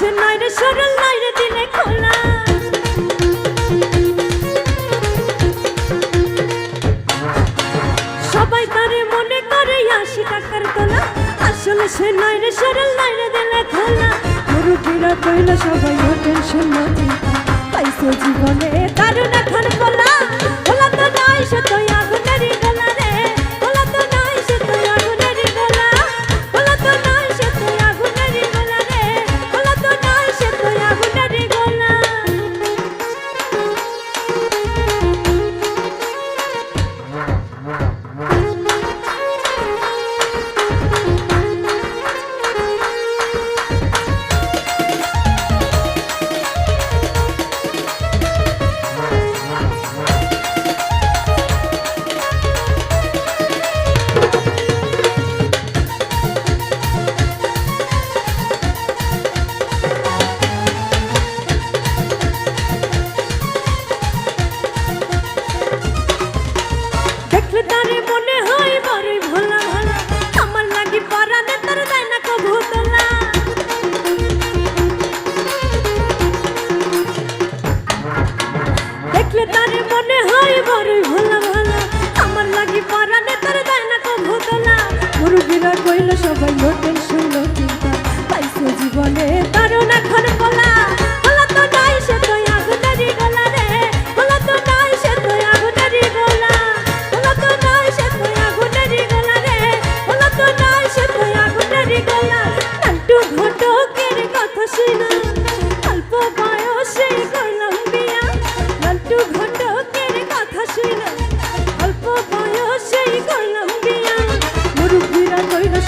কিছু নাই রে সরল, নাই রে দিলে খোলা। সবাই তারে মনে করে আশি টাকার তোলা আসলে সে নাই রে সরল, নাই রে দিলে খোলা। গরু কিরা কইলা, সবাই ও টেনশন না পাইছে জীবনে দারুণ এখন বলা বলা তো নাই সতই Sabai Lote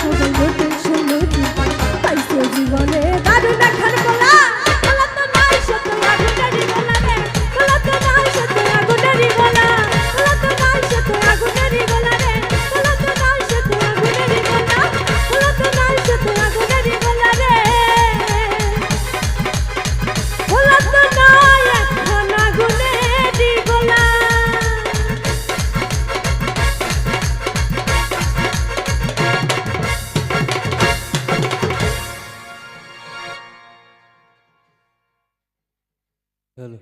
Mua. Lalu